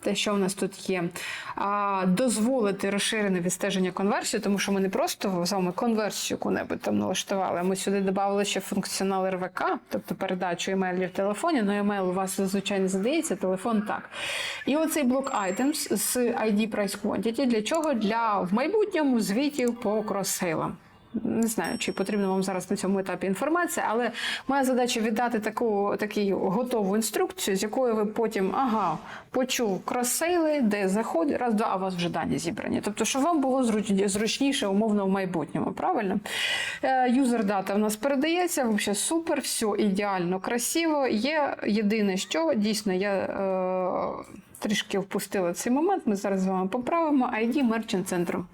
те, що у нас тут є, а, дозволити розширене відстеження конверсії, тому що ми не просто з вами конверсію яку-небудь там налаштували. Ми сюди додали ще функціонал РВК, тобто передачу емейлів в телефоні. Ну, емейл у вас зазвичай не задається, телефон так. І оцей блок items з ID Price Quantity. Для чого? Для в майбутньому звітів по кросейлам. Не знаю, чи потрібна вам зараз на цьому етапі інформація, але моя задача віддати таку таку готову інструкцію, з якою ви потім ага, почув кросейли, де заходить, раз, два, а у вас вже дані зібрані. Тобто, щоб вам було зручніше, умовно, в майбутньому, правильно? Юзер дата в нас передається, взагалі супер, все ідеально, красиво. Є єдине, що дійсно я. Е- Трішки впустила цей момент, ми зараз з вами поправимо ID Merchant центру.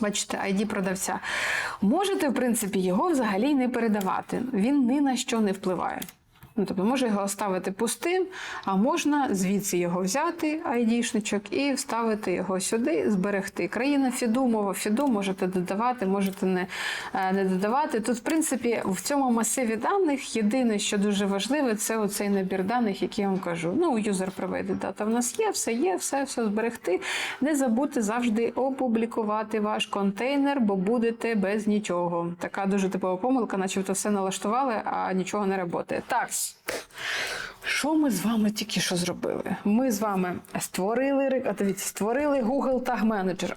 Бачите, ID продавця. Можете, в принципі, його взагалі не передавати. Він ні на що не впливає. Ну, тобто, може його оставити пустим, а можна звідси його взяти, ID-шничок, і вставити його сюди, зберегти. Країна Фіду, мова Фіду, можете додавати, можете не, е, не додавати. Тут, в принципі, в цьому масиві даних єдине, що дуже важливе, це оцей набір даних, який я вам кажу. Ну, юзер проведе дата. В нас є, все є, все, все зберегти. Не забудьте завжди опублікувати ваш контейнер, бо будете без нічого. Така дуже типова помилка, начебто все налаштували, а нічого не працює. Так. Що ми з вами тільки що зробили? Ми з вами створили, а дивіться, створили Google Tag Manager.